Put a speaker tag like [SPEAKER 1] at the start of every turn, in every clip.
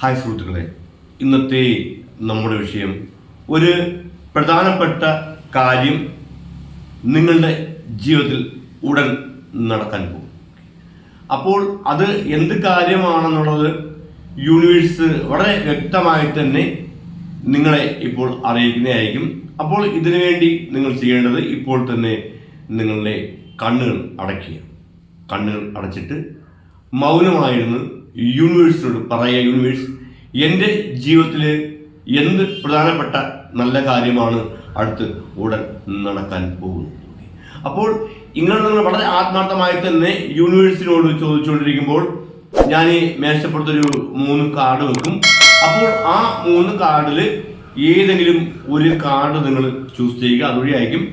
[SPEAKER 1] Hi സുഹൃത്തുക്കളെ. ഇന്നത്തെ നമ്മുടെ വിഷയം ഒരു പ്രധാനപ്പെട്ട കാര്യം നിങ്ങളുടെ ജീവിതത്തിൽ ഉടൻ നടക്കാൻ പോകും. അപ്പോൾ അത് എന്ത് കാര്യമാണെന്നുള്ളത് യൂണിവേഴ്സ് വളരെ വ്യക്തമായി തന്നെ നിങ്ങളെ ഇപ്പോൾ അറിയിക്കുന്നതായിരിക്കും. അപ്പോൾ ഇതിനു വേണ്ടി നിങ്ങൾ ചെയ്യേണ്ടത് ഇപ്പോൾ തന്നെ നിങ്ങളുടെ കണ്ണുകൾ അടയ്ക്കുക. കണ്ണുകൾ അടച്ചിട്ട് മൗനമായിരുന്നു യൂണിവേഴ്സിനോട് പറയുക യൂണിവേഴ്സ് എന്റെ ജീവിതത്തിൽ എന്ത് പ്രധാനപ്പെട്ട നല്ല കാര്യമാണ് അടുത്ത് ഉടൻ നടക്കാൻ പോകുന്നത്. അപ്പോൾ ഇങ്ങനെ നിങ്ങൾ വളരെ ആത്മാർത്ഥമായി തന്നെ യൂണിവേഴ്സിനോട് ചോദിച്ചുകൊണ്ടിരിക്കുമ്പോൾ ഞാൻ ഈ മേശപ്പുറത്തൊരു മൂന്ന് കാർഡ് വെക്കും. അപ്പോൾ ആ മൂന്ന് കാർഡിൽ ഏതെങ്കിലും ഒരു കാർഡ് നിങ്ങൾ ചൂസ് ചെയ്യുക. അതുവഴിയായിരിക്കും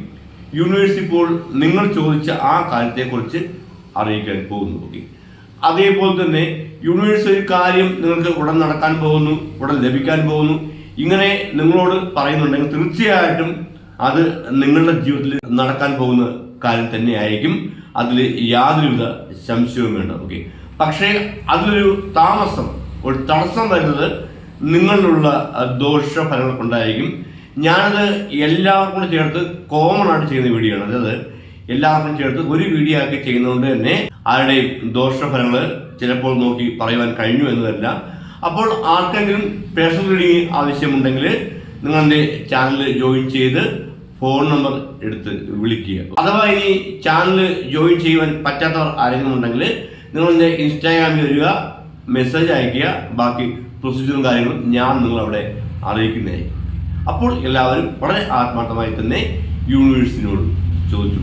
[SPEAKER 1] യൂണിവേഴ്സ് ഇപ്പോൾ നിങ്ങൾ ചോദിച്ച ആ കാര്യത്തെക്കുറിച്ച് അറിയിക്കാൻ പോകുന്നു ഓക്കെ അതേപോലെ തന്നെ യൂണിവേഴ്സ് ഒരു കാര്യം നിങ്ങൾക്ക് ഉടൻ നടക്കാൻ പോകുന്നു ഉടൻ ലഭിക്കാൻ പോകുന്നു. ഇങ്ങനെ നിങ്ങളോട് പറയുന്നുണ്ടെങ്കിൽ തീർച്ചയായിട്ടും അത് നിങ്ങളുടെ ജീവിതത്തിൽ നടക്കാൻ പോകുന്ന കാര്യം തന്നെയായിരിക്കും. അതിൽ യാതൊരുവിധ സംശയവും വേണ്ട ഓക്കെ പക്ഷേ അതിലൊരു താമസം ഒരു തടസ്സം വരുന്നത് നിങ്ങളിലുള്ള ദോഷഫലങ്ങൾ കൊണ്ടായിരിക്കും ഞാനത് എല്ലാവർക്കും കൂടെ ചേർത്ത് കോമൺ ആയിട്ട് ചെയ്യുന്ന വീഡിയോ ആണ് അതായത് എല്ലാവർക്കും ചേർത്ത് ഒരു വീഡിയോ ആക്കി ചെയ്യുന്നതുകൊണ്ട് തന്നെ ആരുടെയും ദോഷഫലങ്ങൾ ചിലപ്പോൾ നോക്കി പറയുവാൻ കഴിഞ്ഞു എന്നതല്ല. അപ്പോൾ ആർക്കെങ്കിലും പേഴ്സണൽ റീഡിംഗ് ആവശ്യമുണ്ടെങ്കിൽ നിങ്ങളുടെ ചാനൽ ജോയിൻ ചെയ്ത് ഫോൺ നമ്പർ എടുത്ത് വിളിക്കുക. അഥവാ ഇനി ചാനൽ ജോയിൻ ചെയ്യുവാൻ പറ്റാത്തവർ ആരെങ്കിലും ഉണ്ടെങ്കിൽ നിങ്ങളുടെ ഇൻസ്റ്റാഗ്രാമിൽ വരിക മെസ്സേജ് അയക്കുക ബാക്കി പ്രൊസീജിയറും കാര്യങ്ങളും ഞാൻ നിങ്ങളവിടെ അറിയിക്കുന്നതായിരിക്കും. അപ്പോൾ എല്ലാവരും വളരെ ആത്മാർത്ഥമായി തന്നെ യൂണിവേഴ്സിനോട് ചോദിച്ചു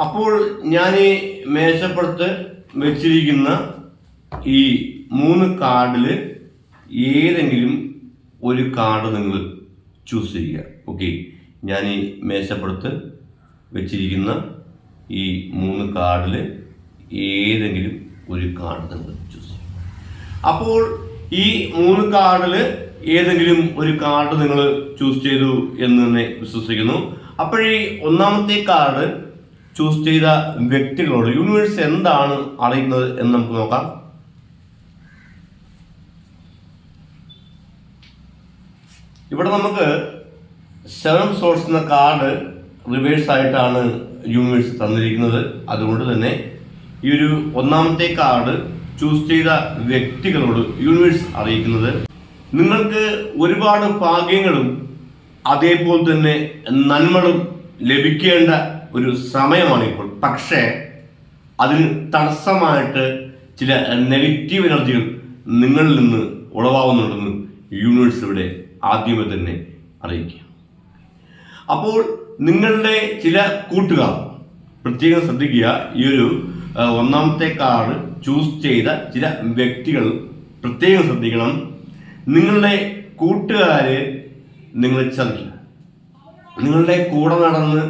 [SPEAKER 1] അപ്പോൾ ഞാൻ ഈ മേശപ്പുറത്ത് വെച്ചിരിക്കുന്ന ഈ മൂന്ന് കാർഡിൽ ഏതെങ്കിലും ഒരു കാർഡ് നിങ്ങൾ ചൂസ് ചെയ്യുക. ഓക്കെ? ഞാൻ ഈ മേശപ്പുറത്ത് വെച്ചിരിക്കുന്ന ഈ മൂന്ന് കാർഡിൽ ഏതെങ്കിലും ഒരു കാർഡ് നിങ്ങൾ ചൂസ് ചെയ്യുക. അപ്പോൾ ഈ മൂന്ന് കാർഡിൽ ഏതെങ്കിലും ഒരു കാർഡ് നിങ്ങൾ ചൂസ് ചെയ്തു എന്ന് തന്നെ വിശ്വസിക്കുന്നു. അപ്പോഴീ ഒന്നാമത്തെ കാർഡ് ചൂസ് ചെയ്ത വ്യക്തികളോട് യൂണിവേഴ്സ് എന്താണ് അറിയുന്നത് എന്ന് നമുക്ക് നോക്കാം. ഇവിടെ നമുക്ക് സെവൻ സോഴ്സ് എന്ന കാർഡ് റിവേഴ്സ് ആയിട്ടാണ് യൂണിവേഴ്സ് തന്നിരിക്കുന്നത്. അതുകൊണ്ട് തന്നെ ഈ ഒരു ഒന്നാമത്തെ കാർഡ് ചൂസ് ചെയ്ത വ്യക്തികളോട് യൂണിവേഴ്സ് അറിയിക്കുന്നത്. നിങ്ങൾക്ക് ഒരുപാട് ഭാഗ്യങ്ങളും അതേപോലെ തന്നെ നന്മകളും ലഭിക്കേണ്ട ഒരു സമയമാണ് ഇപ്പോൾ. പക്ഷേ അതിന് തടസ്സമായിട്ട് ചില നെഗറ്റീവ് എനർജികൾ നിങ്ങളിൽ നിന്ന് ഉളവാകുന്നുണ്ടെന്ന് യൂണിവേഴ്സ് ഇവിടെ ആദ്യമേ തന്നെ അറിയിക്കുക. അപ്പോൾ നിങ്ങളുടെ ചില കൂട്ടുകാർ പ്രത്യേകം ശ്രദ്ധിക്കുക ഈ ഒരു ഒന്നാമത്തെ കാർഡ് ചൂസ് ചെയ്ത ചില വ്യക്തികൾ പ്രത്യേകം ശ്രദ്ധിക്കണം. നിങ്ങളുടെ കൂട്ടുകാര് നിങ്ങളെ ചതിക്കും നിങ്ങളുടെ കൂടെ നടന്ന്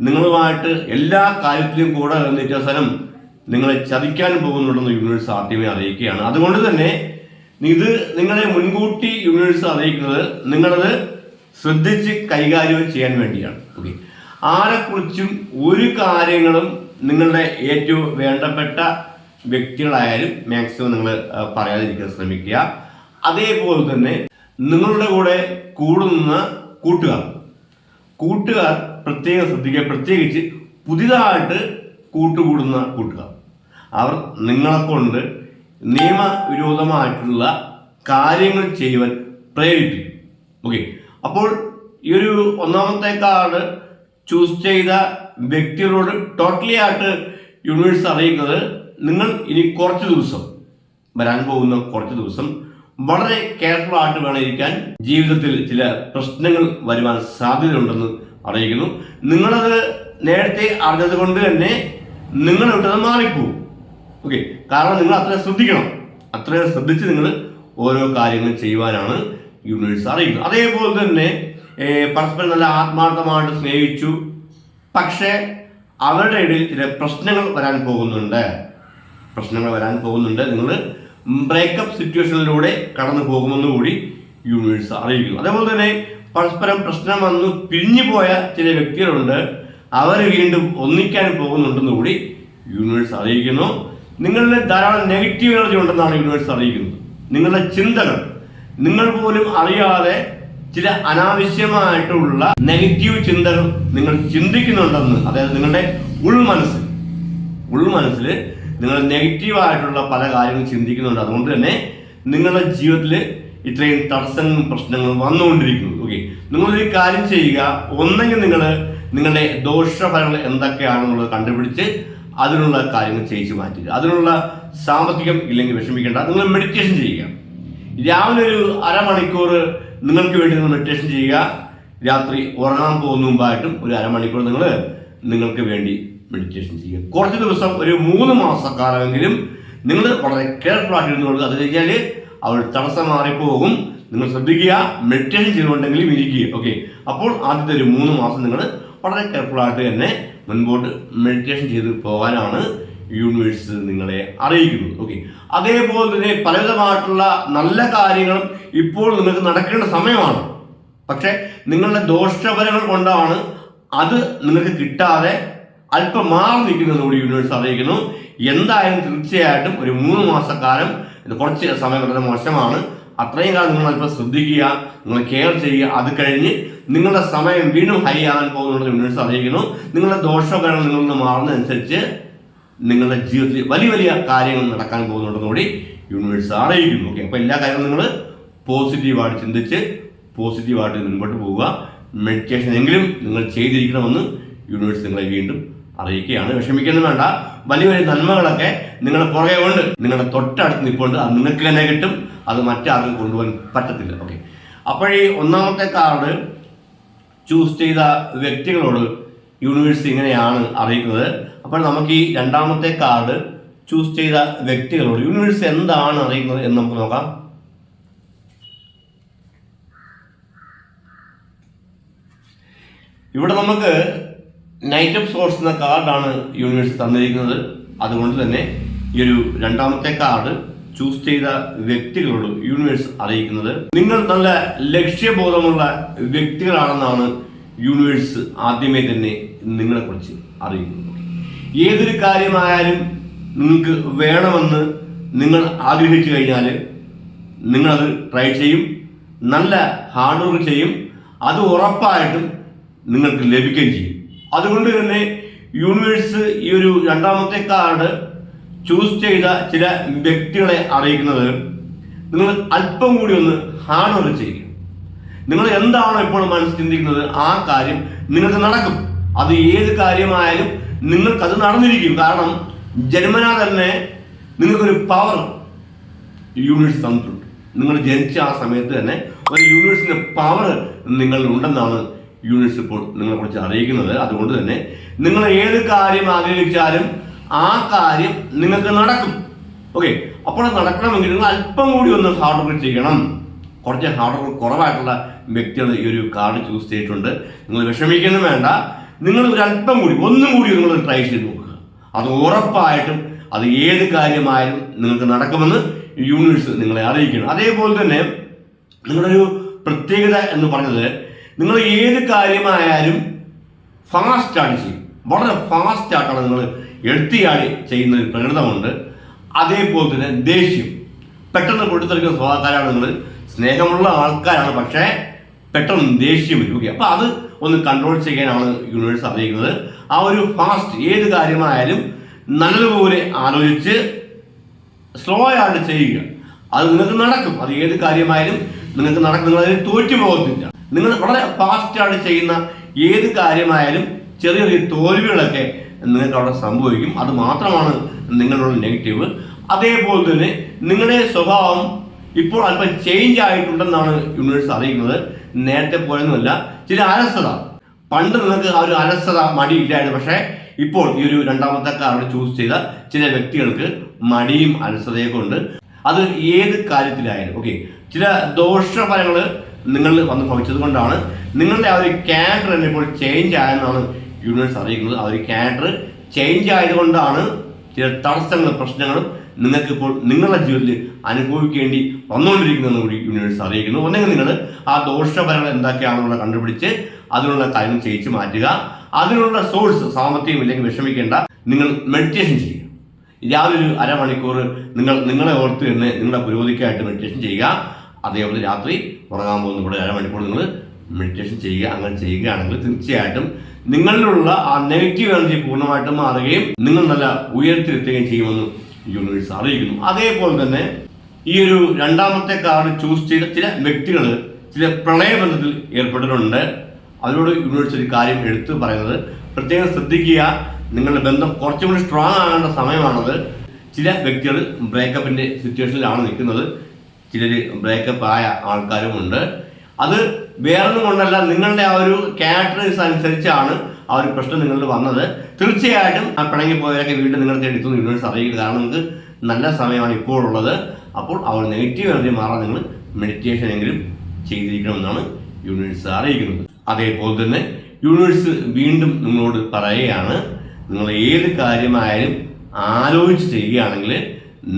[SPEAKER 1] നിങ്ങളുമായിട്ട് എല്ലാ കാര്യത്തിലും കൂടെ അവസാനം നിങ്ങളെ ചതിക്കാൻ പോകുന്നുണ്ടെന്ന് യൂണിവേഴ്സ് ആദ്യമേ അറിയിക്കുകയാണ്. അതുകൊണ്ട് തന്നെ ഇത് നിങ്ങളെ മുൻകൂട്ടി യൂണിവേഴ്സ് അറിയിക്കുന്നത് നിങ്ങളത് ശ്രദ്ധിച്ച് കൈകാര്യം ചെയ്യാൻ വേണ്ടിയാണ്. ഓക്കെ ആരെക്കുറിച്ചും ഒരു കാര്യങ്ങളും നിങ്ങളുടെ ഏറ്റവും വേണ്ടപ്പെട്ട വ്യക്തികളായാലും മാക്സിമം നിങ്ങൾ പറയാതിരിക്കാൻ ശ്രമിക്കുക. അതേപോലെ തന്നെ നിങ്ങളുടെ കൂടെ കൂടുന്ന കൂട്ടുകാർ. കൂട്ടുകാർ പ്രത്യേകം ശ്രദ്ധിക്കുക പ്രത്യേകിച്ച് പുതിയതായിട്ട് കൂട്ടുകൂടുന്ന കൂട്ടുകാർ. അവർ നിങ്ങളെക്കൊണ്ട് നിയമവിരോധമായിട്ടുള്ള കാര്യങ്ങൾ ചെയ്യുവാൻ പ്രേരിപ്പിക്കും. ഓക്കെ അപ്പോൾ ഈ ഒരു ഒന്നാമത്തെ കാർഡ് ചൂസ് ചെയ്ത വ്യക്തികളോട് ടോട്ടലി ആയിട്ട് യൂണിവേഴ്സ് അറിയിക്കുന്നത് നിങ്ങൾ ഇനി കുറച്ച് ദിവസം വരാൻ പോകുന്ന കുറച്ച് ദിവസം വളരെ കെയർഫുൾ ആയിട്ട് വേണം ഇരിക്കാൻ. ജീവിതത്തിൽ ചില പ്രശ്നങ്ങൾ വരുവാൻ സാധ്യതയുണ്ടെന്ന് അറിയിക്കുന്നു. നിങ്ങളത് നേരത്തെ അറിഞ്ഞത് കൊണ്ട് തന്നെ നിങ്ങൾ വിട്ടത് മാറിപ്പോവും. ഓക്കെ കാരണം നിങ്ങൾ അത്രയും ശ്രദ്ധിക്കണം. അത്രയും ശ്രദ്ധിച്ച് നിങ്ങൾ ഓരോ കാര്യങ്ങളും ചെയ്യുവാനാണ് യൂണിവേഴ്സ് അറിയുന്നത്. അതേപോലെ തന്നെ പരസ്പരം നല്ല ആത്മാർത്ഥമായിട്ട് സ്നേഹിച്ചു. പക്ഷേ അവരുടെ ഇടയിൽ ചില പ്രശ്നങ്ങൾ വരാൻ പോകുന്നുണ്ട്. പ്രശ്നങ്ങൾ വരാൻ പോകുന്നുണ്ട്. നിങ്ങൾ ബ്രേക്കപ്പ് സിറ്റുവേഷനിലൂടെ കടന്നു പോകുമെന്ന് കൂടി യൂണിവേഴ്സ് അറിയിക്കുന്നു. അതേപോലെ തന്നെ പരസ്പരം പ്രശ്നം വന്നു പിരിഞ്ഞു പോയ ചില വ്യക്തികളുണ്ട്. അവർ വീണ്ടും ഒന്നിക്കാൻ പോകുന്നുണ്ടെന്ന് കൂടി യൂണിവേഴ്സ് അറിയിക്കുന്നു. നിങ്ങളുടെ ധാരാളം നെഗറ്റീവ് എനർജി ഉണ്ടെന്നാണ് യൂണിവേഴ്സ് അറിയിക്കുന്നത്. നിങ്ങളുടെ ചിന്തകൾ നിങ്ങൾ പോലും അറിയാതെ ചില അനാവശ്യമായിട്ടുള്ള നെഗറ്റീവ് ചിന്തകൾ നിങ്ങൾ ചിന്തിക്കുന്നുണ്ടെന്ന് അതായത് നിങ്ങളുടെ ഉൾമനസ്സിൽ ഉൾമനസ്സിൽ നിങ്ങൾ നെഗറ്റീവായിട്ടുള്ള പല കാര്യങ്ങളും ചിന്തിക്കുന്നുണ്ട്. അതുകൊണ്ട് തന്നെ നിങ്ങളുടെ ജീവിതത്തിൽ ഇത്രയും തടസ്സങ്ങളും പ്രശ്നങ്ങളും വന്നുകൊണ്ടിരിക്കുന്നു. ഓക്കെ നിങ്ങളൊരു കാര്യം ചെയ്യുക. ഒന്നെങ്കിൽ നിങ്ങൾ നിങ്ങളുടെ ദോഷഫലങ്ങൾ എന്തൊക്കെയാണെന്നുള്ളത് കണ്ടുപിടിച്ച് അതിനുള്ള കാര്യങ്ങൾ ചെയ്യിച്ച് മാറ്റുക. അതിനുള്ള സാമ്പത്തികം ഇല്ലെങ്കിൽ വിഷമിക്കേണ്ട. നിങ്ങൾ മെഡിറ്റേഷൻ ചെയ്യുക. രാവിലെ ഒരു അരമണിക്കൂർ നിങ്ങൾക്ക് വേണ്ടി നിങ്ങൾ മെഡിറ്റേഷൻ ചെയ്യുക. രാത്രി ഉറങ്ങാൻ പോകുന്ന മുമ്പായിട്ടും ഒരു അരമണിക്കൂർ നിങ്ങൾ നിങ്ങൾക്ക് വേണ്ടി മെഡിറ്റേഷൻ ചെയ്യുക. കുറച്ച് ദിവസം ഒരു മൂന്ന് മാസക്കാലമെങ്കിലും നിങ്ങൾ വളരെ കെയർഫുൾ ആയിട്ട് കൊടുക്കുക അത് കഴിഞ്ഞാൽ അവൾ തടസ്സം മാറിപ്പോകും. നിങ്ങൾ ശ്രദ്ധിക്കുക മെഡിറ്റേഷൻ ചെയ്തുകൊണ്ടെങ്കിലും ഇരിക്കുക ഓക്കെ അപ്പോൾ ആദ്യത്തെ ഒരു മൂന്ന് മാസം നിങ്ങൾ വളരെ കെയർഫുൾ ആയിട്ട് തന്നെ മുൻപോട്ട് മെഡിറ്റേഷൻ ചെയ്ത് പോകാനാണ് യൂണിവേഴ്സ് നിങ്ങളെ അറിയിക്കുന്നത് ഓക്കെ അതേപോലെ തന്നെ പലവിധമായിട്ടുള്ള നല്ല കാര്യങ്ങളും ഇപ്പോൾ നിങ്ങൾക്ക് നടക്കേണ്ട സമയമാണ്. പക്ഷെ നിങ്ങളുടെ ദോഷഫലങ്ങൾ കൊണ്ടാണ് അത് നിങ്ങൾക്ക് കിട്ടാതെ അല്പം മാറി നിൽക്കുന്നത് കൂടി യൂണിവേഴ്സ് അറിയിക്കുന്നു. എന്തായാലും തീർച്ചയായിട്ടും ഒരു മൂന്ന് മാസക്കാലം കുറച്ച് സമയം വളരെ മോശമാണ്. അത്രയും കാലം നിങ്ങൾ അല്പം ശ്രദ്ധിക്കുക നിങ്ങൾ കെയർ ചെയ്യുക അത് കഴിഞ്ഞ് നിങ്ങളുടെ സമയം വീണ്ടും ഹൈ ആകാൻ പോകുന്നത് യൂണിവേഴ്സ് അറിയിക്കുന്നു. നിങ്ങളുടെ ദോഷകരണം നിങ്ങളിൽ നിന്ന് മാറുന്നതനുസരിച്ച് നിങ്ങളുടെ ജീവിതത്തിൽ വലിയ വലിയ കാര്യങ്ങൾ നടക്കാൻ പോകുന്നുണ്ടെന്ന് കൂടി യൂണിവേഴ്സ് അറിയിക്കുന്നു. ഓക്കെ അപ്പോൾ എല്ലാ കാര്യങ്ങളും നിങ്ങൾ പോസിറ്റീവായിട്ട് ചിന്തിച്ച് പോസിറ്റീവായിട്ട് മുൻപോട്ട് പോവുക. മെഡിറ്റേഷൻ എങ്കിലും നിങ്ങൾ ചെയ്തിരിക്കണമെന്ന് യൂണിവേഴ്സ് നിങ്ങളെ വീണ്ടും അറിയിക്കുകയാണ്. വിഷമിക്കുന്നു വേണ്ട. വലിയ വലിയ നന്മകളൊക്കെ നിങ്ങളുടെ പുറകെ ഉണ്ട്. നിങ്ങളുടെ തൊട്ടടുത്ത് നിൽപ്പുണ്ട്. അത് നിങ്ങൾക്ക് തന്നെ കിട്ടും. അത് മറ്റാർക്കും കൊണ്ടുപോകാൻ പറ്റത്തില്ല. ഓക്കെ അപ്പോഴീ ഒന്നാമത്തെ കാർഡ് ചൂസ് ചെയ്ത വ്യക്തികളോട് യൂണിവേഴ്സ് ഇങ്ങനെയാണ് അറിയിക്കുന്നത്. അപ്പോൾ നമുക്ക് ഈ രണ്ടാമത്തെ കാർഡ് ചൂസ് ചെയ്ത വ്യക്തികളോട് യൂണിവേഴ്സ് എന്താണ് അറിയിക്കുന്നത് എന്ന് നമുക്ക് നോക്കാം. ഇവിടെ നമുക്ക് നൈറ്റ് ഓഫ് സോഴ്സ് എന്ന കാർഡാണ് യൂണിവേഴ്സ് തന്നിരിക്കുന്നത്. അതുകൊണ്ട് തന്നെ ഈ ഒരു രണ്ടാമത്തെ കാർഡ് ചൂസ് ചെയ്ത വ്യക്തികളോട് യൂണിവേഴ്സ് അറിയിക്കുന്നത്. നിങ്ങൾ നല്ല ലക്ഷ്യബോധമുള്ള വ്യക്തികളാണെന്നാണ് യൂണിവേഴ്സ് ആദ്യമേ തന്നെ നിങ്ങളെക്കുറിച്ച് അറിയിക്കുന്നത്. ഏതൊരു കാര്യമായാലും നിങ്ങൾക്ക് വേണമെന്ന് നിങ്ങൾ ആഗ്രഹിച്ചു കഴിഞ്ഞാൽ നിങ്ങളത് ട്രൈ ചെയ്യും. നല്ല ഹാർഡ് വർക്ക് ചെയ്യും. അത് ഉറപ്പായിട്ടും നിങ്ങൾക്ക് ലഭിക്കുകയും ചെയ്യും. അതുകൊണ്ട് തന്നെ യൂണിവേഴ്സ് ഈ ഒരു രണ്ടാമത്തെ കാർഡ് ചൂസ് ചെയ്ത ചില വ്യക്തികളെ അറിയിക്കുന്നത് നിങ്ങൾ അല്പം കൂടി ഒന്ന് ഹാർഡ് വർക്ക് ചെയ്യുക. നിങ്ങൾ എന്താണോ ഇപ്പോൾ മനസ്സിൽ ചിന്തിക്കുന്നത് ആ കാര്യം നിങ്ങൾക്ക് നടക്കും. അത് ഏത് കാര്യമായാലും നിങ്ങൾക്കത് നടന്നിരിക്കും. കാരണം ജന്മനാ തന്നെ നിങ്ങൾക്കൊരു പവർ യൂണിവേഴ്സ് തന്നിട്ടുണ്ട്. നിങ്ങൾ ജനിച്ച ആ സമയത്ത് തന്നെ ഒരു യൂണിവേഴ്സിന്റെ പവർ നിങ്ങളിൽ ഉണ്ടെന്നാണ് യൂണിവേഴ്സ് ഇപ്പോൾ നിങ്ങളെ കുറിച്ച് അറിയിക്കുന്നത്. അതുകൊണ്ട് തന്നെ നിങ്ങൾ ഏത് കാര്യം ആഗ്രഹിച്ചാലും ആ കാര്യം നിങ്ങൾക്ക് നടക്കും. ഓക്കെ അപ്പോൾ നടക്കണമെങ്കിൽ നിങ്ങൾ അല്പം കൂടി ഒന്ന് ഹാർഡ് വർക്ക് ചെയ്യണം. കുറച്ച് ഹാർഡ് വർക്ക് കുറവായിട്ടുള്ള വ്യക്തികൾ ഈ ഒരു കാർഡ് ചൂസ് ചെയ്തിട്ടുണ്ട്. നിങ്ങൾ വിഷമിക്കുന്നു വേണ്ട. നിങ്ങൾ ഒരു അല്പം കൂടി ഒന്നും കൂടി നിങ്ങൾ ട്രൈ ചെയ്ത് നോക്കുക. അത് ഉറപ്പായിട്ടും അത് ഏത് കാര്യമായാലും നിങ്ങൾക്ക് നടക്കുമെന്ന് യൂണിവേഴ്സ് നിങ്ങളെ അറിയിക്കണം അതേപോലെ തന്നെ നിങ്ങളൊരു പ്രത്യേകത എന്ന് പറഞ്ഞത് നിങ്ങൾ ഏത് കാര്യമായാലും ഫാസ്റ്റാണ് ചെയ്യും വളരെ ഫാസ്റ്റായിട്ടാണ് നിങ്ങൾ എഴുത്തിയാടി ചെയ്യുന്ന ഒരു പ്രകൃതമുണ്ട്. അതേപോലെ തന്നെ ദേഷ്യം. പെട്ടെന്ന് പൊട്ടിത്തെറിക്കുന്ന സ്വഭാവക്കാരാണ് നിങ്ങൾ. സ്നേഹമുള്ള ആൾക്കാരാണ് പക്ഷേ പെട്ടെന്ന് ദേഷ്യം വരും. ഓക്കെ അപ്പോൾ അത് ഒന്ന് കൺട്രോൾ ചെയ്യാനാണ് യൂണിവേഴ്സ് അറിയിക്കുന്നത്. ആ ഒരു ഫാസ്റ്റ് ഏത് കാര്യമായാലും നല്ലതുപോലെ ആലോചിച്ച് സ്ലോ ആയിട്ട് ചെയ്യുക. അത് നിങ്ങൾക്ക് നടക്കും. അത് ഏത് കാര്യമായാലും നിങ്ങൾക്ക് നടക്കും. നിങ്ങൾ അതിന് തോറ്റു പോകത്തില്ല നിങ്ങൾ വളരെ ഫാസ്റ്റാണ് ചെയ്യുന്ന ഏത് കാര്യമായാലും ചെറിയ ചെറിയ തോൽവികളൊക്കെ നിങ്ങൾക്ക് അവിടെ സംഭവിക്കും. അത് മാത്രമാണ് നിങ്ങളുടെ നെഗറ്റീവ് അതേപോലെ തന്നെ നിങ്ങളുടെ സ്വഭാവം ഇപ്പോൾ അല്പം ചേഞ്ച് ആയിട്ടുണ്ടെന്നാണ് യൂണിവേഴ്സ് അറിയിക്കുന്നത്. നേരത്തെ പോയൊന്നുമല്ല ചില അലസത. പണ്ട് നിങ്ങൾക്ക് ആ ഒരു അലസത മടിയില്ലായിരുന്നു. പക്ഷേ ഇപ്പോൾ ഈ ഒരു രണ്ടാമത്തെ കാർഡ് ചൂസ് ചെയ്ത ചില വ്യക്തികൾക്ക് മടിയും അലസതയൊക്കെ ഉണ്ട്. അത് ഏത് കാര്യത്തിലായാലും ഓക്കെ ചില ദോഷഫലങ്ങൾ നിങ്ങൾ വന്ന് ഭവിച്ചത് കൊണ്ടാണ് നിങ്ങളുടെ ആ ഒരു ക്യാരക്ടർ തന്നെ ഇപ്പോൾ ചേഞ്ച് ആയെന്നാണ് യൂണിവേഴ്സ് അറിയിക്കുന്നത്. ആ ഒരു ക്യാരക്ടർ ചേഞ്ച് ആയതുകൊണ്ടാണ് ചില തടസ്സങ്ങളും പ്രശ്നങ്ങളും നിങ്ങൾക്ക് ഇപ്പോൾ നിങ്ങളുടെ ജീവിതത്തിൽ അനുഭവിക്കേണ്ടി വന്നുകൊണ്ടിരിക്കുന്നതെന്ന് കൂടി യൂണിവേഴ്സ് അറിയിക്കുന്നു. ഒന്നെങ്കിൽ നിങ്ങൾ ആ ദോഷഫലങ്ങൾ എന്തൊക്കെയാണെന്നുള്ള കണ്ടുപിടിച്ച് അതിനുള്ള കാര്യം ചെയ്യിച്ച് മാറ്റുക. അതിനുള്ള സോഴ്സ് സാമ്പത്തികം ഇല്ലെങ്കിൽ വിഷമിക്കേണ്ട. നിങ്ങൾ മെഡിറ്റേഷൻ ചെയ്യുക. രാവിലെ ഒരു അരമണിക്കൂർ നിങ്ങൾ നിങ്ങളെ ഓർത്ത് തന്നെ നിങ്ങളുടെ പുരോഗതിക്കായിട്ട് മെഡിറ്റേഷൻ ചെയ്യുക. അതേപോലെ രാത്രി ഉറങ്ങാൻ പോകുന്ന. ഇവിടെ അരമണിക്കൂർ നിങ്ങൾ മെഡിറ്റേഷൻ ചെയ്യുക അങ്ങനെ ചെയ്യുകയാണെങ്കിൽ തീർച്ചയായിട്ടും നിങ്ങളിലുള്ള ആ നെഗറ്റീവ് എനർജി പൂർണമായിട്ടും മാറുകയും നിങ്ങൾ നല്ല ഉയരത്തിലെത്തുകയും ചെയ്യുമെന്ന് യൂണിവേഴ്സ് അറിയിക്കുന്നു. അതേപോലെ തന്നെ ഈ ഒരു രണ്ടാമത്തെ കാർഡ് ചൂസ് ചെയ്ത ചില വ്യക്തികൾ ചില പ്രളയബന്ധത്തിൽ ഏർപ്പെട്ടിട്ടുണ്ട്. അതിനോട് യൂണിവേഴ്സ് ഒരു കാര്യം എടുത്തു പറയുന്നത് പ്രത്യേകം ശ്രദ്ധിക്കുക നിങ്ങളുടെ ബന്ധം കുറച്ചും കൂടി സ്ട്രോങ് ആകേണ്ട സമയമാണത്. ചില വ്യക്തികൾ ബ്രേക്കപ്പിന്റെ സിറ്റുവേഷനിലാണ് നിൽക്കുന്നത്. ചിലർ ബ്രേക്കപ്പ് ആയ ആൾക്കാരുമുണ്ട്. അത് വേറൊന്നും കൊണ്ടല്ല നിങ്ങളുടെ ആ ഒരു ക്യാരക്ടേഴ്സ് അനുസരിച്ചാണ് ആ ഒരു പ്രശ്നം നിങ്ങളിൽ വന്നത്. തീർച്ചയായിട്ടും ആ പിണങ്ങി പോയവരൊക്കെ വീണ്ടും നിങ്ങളുടെ എടുത്തു യൂണിവേഴ്സ് അറിയിക്കുക കാരണം നിങ്ങൾക്ക് നല്ല സമയമാണ് ഇപ്പോൾ ഉള്ളത് അപ്പോൾ ആ ഒരു നെഗറ്റീവ് എനർജി മാറാൻ നിങ്ങൾ മെഡിറ്റേഷൻ എങ്കിലും ചെയ്തിരിക്കണമെന്നാണ് യൂണിവേഴ്സ് അറിയിക്കുന്നത്. അതേപോലെ തന്നെ യൂണിവേഴ്സ് വീണ്ടും നിങ്ങളോട് പറയുകയാണ് നിങ്ങൾ ഏത് കാര്യമായാലും ആലോചിച്ച് ചെയ്യുകയാണെങ്കിൽ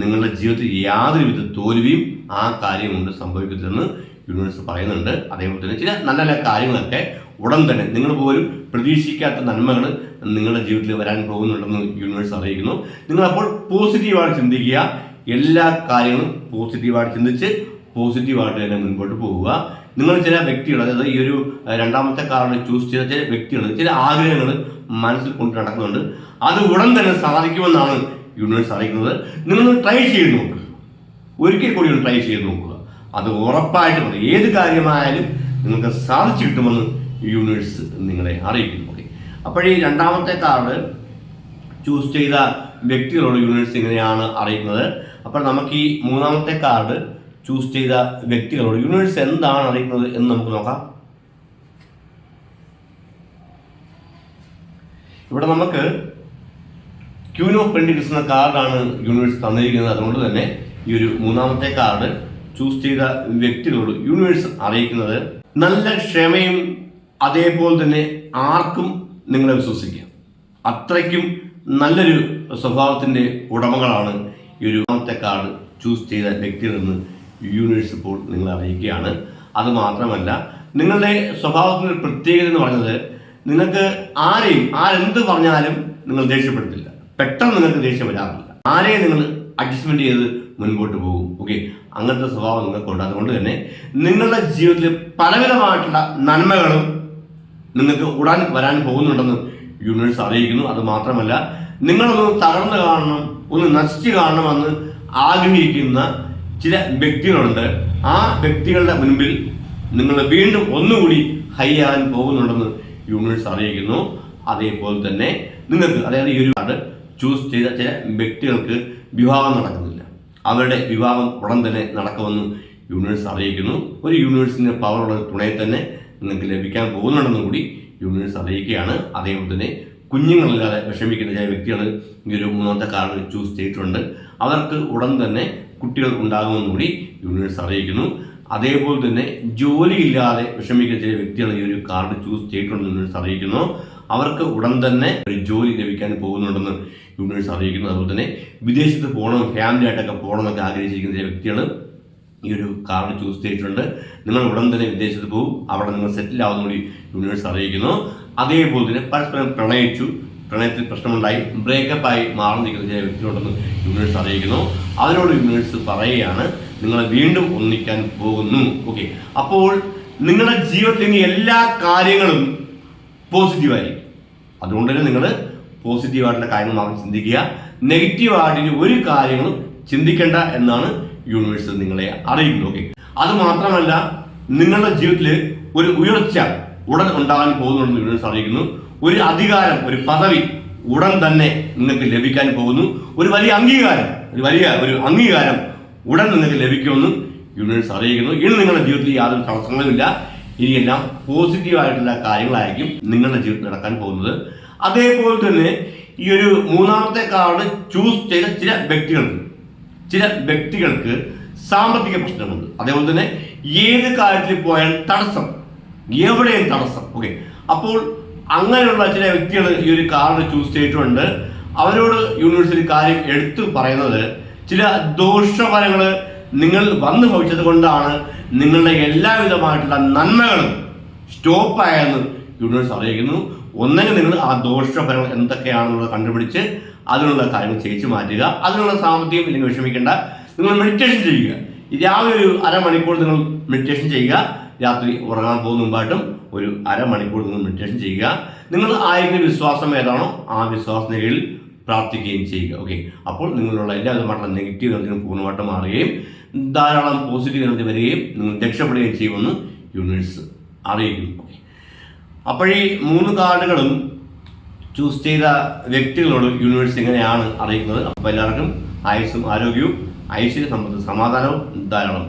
[SPEAKER 1] നിങ്ങളുടെ ജീവിതത്തിൽ യാതൊരുവിധ തോൽവിയും ആ കാര്യം കൊണ്ട് സംഭവിക്കരുതെന്ന് യൂണിവേഴ്സ് പറയുന്നുണ്ട്. അതേപോലെ തന്നെ ചില നല്ല നല്ല കാര്യങ്ങളൊക്കെ ഉടൻ തന്നെ നിങ്ങൾ പോലും പ്രതീക്ഷിക്കാത്ത നന്മകൾ നിങ്ങളുടെ ജീവിതത്തിൽ വരാൻ പോകുന്നുണ്ടെന്ന് യൂണിവേഴ്സ് അറിയിക്കുന്നു. നിങ്ങളപ്പോൾ പോസിറ്റീവായിട്ട് ചിന്തിക്കുക. എല്ലാ കാര്യങ്ങളും പോസിറ്റീവായിട്ട് ചിന്തിച്ച് പോസിറ്റീവായിട്ട് തന്നെ മുൻപോട്ട് പോവുക. നിങ്ങൾ ചില വ്യക്തികൾ അതായത് ഈ ഒരു രണ്ടാമത്തെ കാർഡ് ചൂസ് ചെയ്ത ചില വ്യക്തികൾ ചില ആഗ്രഹങ്ങൾ മനസ്സിൽ കൊണ്ട് നടക്കുന്നുണ്ട്. അത് ഉടൻ തന്നെ സാധിക്കുമെന്നാണ് യൂണിവേഴ്സ് അറിയിക്കുന്നത്. നിങ്ങൾ ട്രൈ ചെയ്ത് നോക്കുക ഒരിക്കൽ കൂടി ഒന്ന് ട്രൈ ചെയ്ത് നോക്കുക. അത് ഉറപ്പായിട്ട് മതി ഏത് കാര്യമായാലും നിങ്ങൾക്ക് സാധിച്ചു കിട്ടുമെന്ന് യൂണിവേഴ്സ് നിങ്ങളെ അറിയിക്കുന്നു. ഓക്കെ അപ്പോഴീ രണ്ടാമത്തെ കാർഡ് ചൂസ് ചെയ്ത വ്യക്തികളോട് യൂണിവേഴ്സ് ഇങ്ങനെയാണ് അറിയുന്നത് അപ്പോൾ നമുക്ക് ഈ മൂന്നാമത്തെ കാർഡ് ചൂസ് ചെയ്ത വ്യക്തികളോട് യൂണിവേഴ്സ് എന്താണ് അറിയുന്നത് എന്ന് നമുക്ക് നോക്കാം. ഇവിടെ നമുക്ക് ക്യൂൻ ഓഫ് പെൻഡിക്സ് എന്ന കാർഡാണ് യൂണിവേഴ്സ് തന്നിരിക്കുന്നത്. അതുകൊണ്ട് തന്നെ ഈ ഒരു മൂന്നാമത്തെ കാർഡ് ചൂസ് ചെയ്ത വ്യക്തികളോട് യൂണിവേഴ്സ് അറിയിക്കുന്നത് നല്ല ക്ഷമയും അതേപോലെ തന്നെ ആർക്കും നിങ്ങളെ വിശ്വസിക്കാം. അത്രയ്ക്കും നല്ലൊരു സ്വഭാവത്തിന്റെ ഉടമകളാണ് ഈ ഒരു മൂന്നാമത്തെ കാർഡ് ചൂസ് ചെയ്ത വ്യക്തികളെന്ന് യൂണിവേഴ്സ് ഇപ്പോൾ നിങ്ങളെ അറിയിക്കുകയാണ്. അത് മാത്രമല്ല നിങ്ങളുടെ സ്വഭാവത്തിന്റെ പ്രത്യേകത എന്ന് പറയുന്നത് നിങ്ങൾക്ക് ആരെയും ആരെന്ത് പറഞ്ഞാലും നിങ്ങൾ ദേഷ്യപ്പെടുത്തില്ല പെട്ടെന്ന് നിങ്ങൾക്ക് ദേഷ്യം വരാറില്ല. ആരെയും നിങ്ങൾ അഡ്ജസ്റ്റ്മെന്റ് ചെയ്ത് മുൻപോട്ട് പോകും. ഓക്കെ അങ്ങനത്തെ സ്വഭാവം നിങ്ങൾക്കുണ്ട്. അതുകൊണ്ട് തന്നെ നിങ്ങളുടെ ജീവിതത്തിൽ പലവിധമായിട്ടുള്ള നന്മകളും നിങ്ങൾക്ക് ഉടാൻ വരാൻ പോകുന്നുണ്ടെന്ന് യൂണിവേഴ്സ് അറിയിക്കുന്നു. അത് മാത്രമല്ല നിങ്ങളൊന്ന് തകർന്നു കാണണം ഒന്ന് നശിച്ചു കാണണമെന്ന് ആഗ്രഹിക്കുന്ന ചില വ്യക്തികളുണ്ട്. ആ വ്യക്തികളുടെ മുൻപിൽ നിങ്ങൾ വീണ്ടും ഒന്നുകൂടി ഹൈ ആകാൻ പോകുന്നുണ്ടെന്ന് യൂണിവേഴ്സ് അറിയിക്കുന്നു. അതേപോലെ തന്നെ നിങ്ങൾക്ക് അതായത് ഈ ഒരു ചൂസ് ചെയ്ത ചില വ്യക്തികൾക്ക് വിവാഹം നടക്കുന്നില്ല അവരുടെ വിവാഹം ഉടൻ തന്നെ നടക്കുമെന്ന് യൂണിവേഴ്സ് അറിയിക്കുന്നു. ഒരു യൂണിവേഴ്സിന്റെ പവറുള്ള തുണയെ തന്നെ നിങ്ങൾക്ക് ലഭിക്കാൻ പോകുന്നുണ്ടെന്നും കൂടി യൂണിവേഴ്സ് അറിയിക്കുകയാണ്. അതേപോലെ തന്നെ കുഞ്ഞുങ്ങളില്ലാതെ വിഷമിക്കുന്ന ചില വ്യക്തികൾ ഈ ഒരു മൂന്നാമത്തെ കാർഡ് ചൂസ് ചെയ്തിട്ടുണ്ട്. അവർക്ക് ഉടൻ തന്നെ കുട്ടികൾ ഉണ്ടാകുമെന്നും കൂടി യൂണിവേഴ്സ് അറിയിക്കുന്നു. അതേപോലെ തന്നെ ജോലിയില്ലാതെ വിഷമിക്കുന്ന ചില വ്യക്തികൾ ഈ ഒരു കാർഡ് ചൂസ് ചെയ്തിട്ടുണ്ടെന്ന് യൂണിവേഴ്സ് അറിയിക്കുന്നു. അവർക്ക് ഉടൻ തന്നെ ഒരു ജോലി ലഭിക്കാൻ പോകുന്നുണ്ടെന്ന് യൂണിവേഴ്സ് അറിയിക്കുന്നത്. അതുപോലെ തന്നെ വിദേശത്ത് പോകണം ഫാമിലി ആയിട്ടൊക്കെ പോകണം എന്നൊക്കെ ആഗ്രഹിച്ചിരിക്കുന്ന ചില വ്യക്തികൾ ഈ ഒരു കാർഡ് ചൂസ് ചെയ്തിട്ടുണ്ട്. നിങ്ങൾ ഉടൻ തന്നെ വിദേശത്ത് പോകും അവിടെ നിങ്ങൾ സെറ്റിൽ ആവുന്ന കൂടി യൂണിവേഴ്സ് അറിയിക്കുന്നു. അതേപോലെ തന്നെ പരസ്പരം പ്രണയിച്ചു. പ്രണയത്തിൽ പ്രശ്നമുണ്ടായി. ബ്രേക്കപ്പ് ആയി മാറി നിൽക്കുന്ന ചില വ്യക്തികളുണ്ടെന്ന് യൂണിവേഴ്സ് അറിയിക്കുന്നു. അതിനോട് യൂണിവേഴ്സ് പറയുകയാണ് നിങ്ങളെ വീണ്ടും ഒന്നിക്കാൻ പോകുന്നു. ഓക്കെ അപ്പോൾ നിങ്ങളുടെ ജീവിതത്തിൽ എല്ലാ കാര്യങ്ങളും പോസിറ്റീവായിരിക്കും അതുകൊണ്ട് തന്നെ നിങ്ങൾ പോസിറ്റീവായിട്ടുള്ള കാര്യങ്ങൾ മാത്രം ചിന്തിക്കുക. നെഗറ്റീവ് നെഗറ്റീവായിട്ട് ഒരു കാര്യങ്ങളും ചിന്തിക്കേണ്ട എന്നാണ് യൂണിവേഴ്സ് നിങ്ങളെ അറിയിക്കുന്നത് ഓക്കെ അത് മാത്രമല്ല നിങ്ങളുടെ ജീവിതത്തിൽ ഒരു ഉയർച്ച ഉടൻ ഉണ്ടാകാൻ പോകുന്നുണ്ടെന്ന് യൂണിവേഴ്സ് അറിയിക്കുന്നു. ഒരു അധികാരം ഒരു പദവി ഉടൻ തന്നെ നിങ്ങൾക്ക് ലഭിക്കാൻ പോകുന്നു. ഒരു വലിയ അംഗീകാരം ഒരു വലിയ ഒരു അംഗീകാരം ഉടൻ നിങ്ങൾക്ക് ലഭിക്കുമെന്ന് യൂണിവേഴ്സ് അറിയിക്കുന്നു. ഇനി നിങ്ങളുടെ ജീവിതത്തിൽ യാതൊരു തടസ്സങ്ങളുമില്ല. ഇനിയെല്ലാം പോസിറ്റീവായിട്ടുള്ള കാര്യങ്ങളായിരിക്കും നിങ്ങളുടെ ജീവിതത്തിൽ നടക്കാൻ പോകുന്നത്. അതേപോലെ തന്നെ ഈ ഒരു മൂന്നാമത്തെ കാർഡ് ചൂസ് ചെയ്ത ചില വ്യക്തികൾക്ക് ചില വ്യക്തികൾക്ക് സാമ്പത്തിക പ്രശ്നമുണ്ട്. അതേപോലെ തന്നെ ഏത് കാര്യത്തിൽ പോയാൽ തടസ്സം എവിടെയും തടസ്സം. ഓക്കെ അപ്പോൾ അങ്ങനെയുള്ള ചില വ്യക്തികൾ ഈ ഒരു കാർഡ് ചൂസ് ചെയ്തിട്ടുണ്ട്. അവരോട് യൂണിവേഴ്സിറ്റി കാര്യം എടുത്തു പറയുന്നത് ചില ദോഷഫലങ്ങൾ നിങ്ങൾ വന്നു ഭവിച്ചത് കൊണ്ടാണ്. നിങ്ങളുടെ എല്ലാവിധമായിട്ടുള്ള നന്മകളും സ്റ്റോപ്പായെന്ന് യൂണിവേഴ്സ് അറിയിക്കുന്നു. ഒന്നെങ്കിൽ നിങ്ങൾ ആ ദോഷഫലങ്ങൾ എന്തൊക്കെയാണെന്നുള്ളത് കണ്ടുപിടിച്ച് അതിനുള്ള കാര്യങ്ങൾ ചെയ്യിച്ചു മാറ്റുക. അതിനുള്ള സാമ്പത്തികം ഇല്ലെങ്കിൽ വിഷമിക്കേണ്ട. നിങ്ങൾ മെഡിറ്റേഷൻ ചെയ്യുക. രാവിലെ ഒരു അരമണിക്കൂർ നിങ്ങൾ മെഡിറ്റേഷൻ ചെയ്യുക. രാത്രി ഉറങ്ങാൻ പോകുന്ന മുമ്പായിട്ടും ഒരു അരമണിക്കൂർ നിങ്ങൾ മെഡിറ്റേഷൻ ചെയ്യുക. നിങ്ങൾ ആയിരിക്കുന്ന വിശ്വാസം ഏതാണോ ആ വിശ്വാസത്തിന് കീഴിൽ പ്രാർത്ഥിക്കുകയും ചെയ്യുക. ഓക്കെ അപ്പോൾ നിങ്ങളുള്ള എല്ലാ വിധമായിട്ടുള്ള നെഗറ്റീവ് എനർജികളും പൂർണമായിട്ട് മാറുകയും ധാരാളം പോസിറ്റീവ് എനർജി വരികയും നിങ്ങൾ രക്ഷപ്പെടുകയും ചെയ്യുമെന്ന് യൂണിവേഴ്സ് അറിയിക്കും ഓക്കെ അപ്പോൾ ഈ മൂന്ന് കാർഡുകളും ചൂസ് ചെയ്ത വ്യക്തികളോട് യൂണിവേഴ്സ് ഇങ്ങനെയാണ് അറിയിക്കുന്നത്? അപ്പോൾ എല്ലാവർക്കും ആയുസ്സും ആരോഗ്യവും ഐശ്വര്യ സമ്പത്ത് സമാധാനവും ധാരാളം